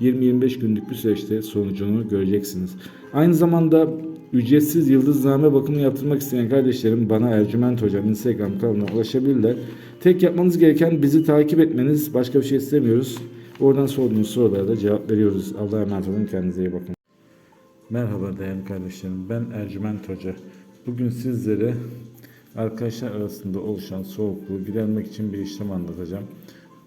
20-25 günlük bir süreçte sonucunu göreceksiniz. Aynı zamanda ücretsiz yıldızname bakımı yaptırmak isteyen kardeşlerim bana Ercüment Hocam Instagram kanalına ulaşabilirler. Tek yapmanız gereken bizi takip etmeniz. Başka bir şey istemiyoruz. Oradan sorduğunuz sorulara da cevap veriyoruz. Allah'a emanet olun. Kendinize iyi bakın. Merhaba değerli kardeşlerim. Ben Ercüment Hoca. Bugün sizlere arkadaşlar arasında oluşan soğukluğu gidermek için bir işlem anlatacağım.